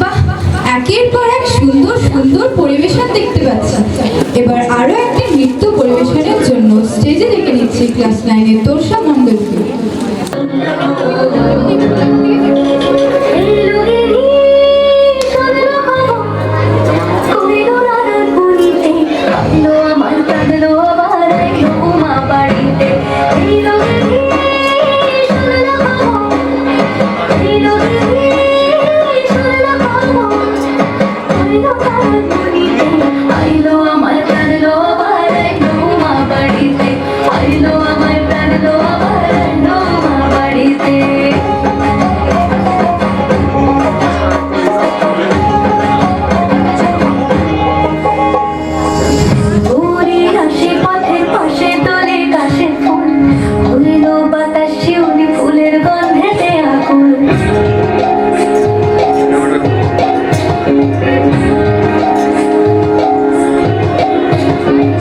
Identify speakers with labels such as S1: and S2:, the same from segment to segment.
S1: বাহ, একের পর এক সুন্দর সুন্দর পরিবেশন দেখতে পাচ্ছি এবার আরও একটি নৃত্য পরিবেশনের জন্য স্টেজে দেখে নিচ্ছি ক্লাস নাইনের তোরসা মণ্ডলকে
S2: Thank you.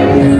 S2: Amen.